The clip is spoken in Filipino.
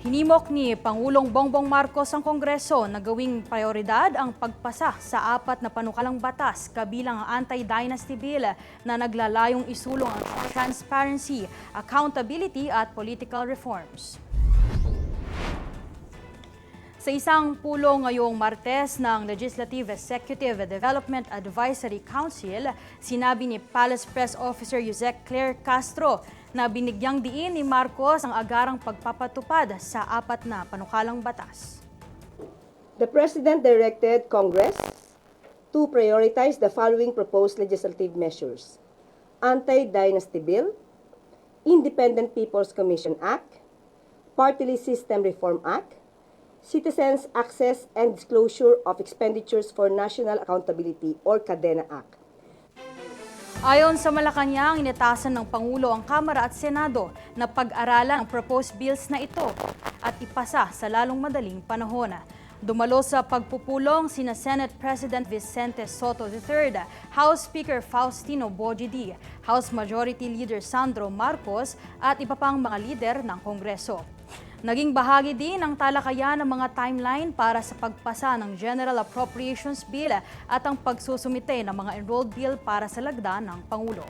Hinimok ni Pangulong Bongbong Marcos ang Kongreso na gawing prioridad ang pagpasa sa apat na panukalang batas kabilang ang Anti-Dynasty Bill na naglalayong isulong ang transparency, accountability at political reforms. Sa isang pulong ngayong Martes ng Legislative Executive Development Advisory Council, sinabi ni Palace Press Officer Yusek Claire Castro na binigyang diin ni Marcos ang agarang pagpapatupad sa apat na panukalang batas. The President directed Congress to prioritize the following proposed legislative measures. Anti-Dynasty Bill, Independent People's Commission Act, Party System Reform Act, Citizens Access and Disclosure of Expenditures for National Accountability or CADENA Act. Ayon sa Malacanang, initasan ng Pangulo ang Kamara at Senado na pag-aralan ang proposed bills na ito at ipasa sa lalong madaling panahon. Dumalo sa pagpupulong sina Senate President Vicente Soto III, House Speaker Faustino Bojidi, House Majority Leader Sandro Marcos at iba pang mga lider ng Kongreso. Naging bahagi din ng talakayan ng mga timeline para sa pagpasa ng General Appropriations Bill at ang pagsusumite ng mga enrolled bill para sa lagda ng Pangulo.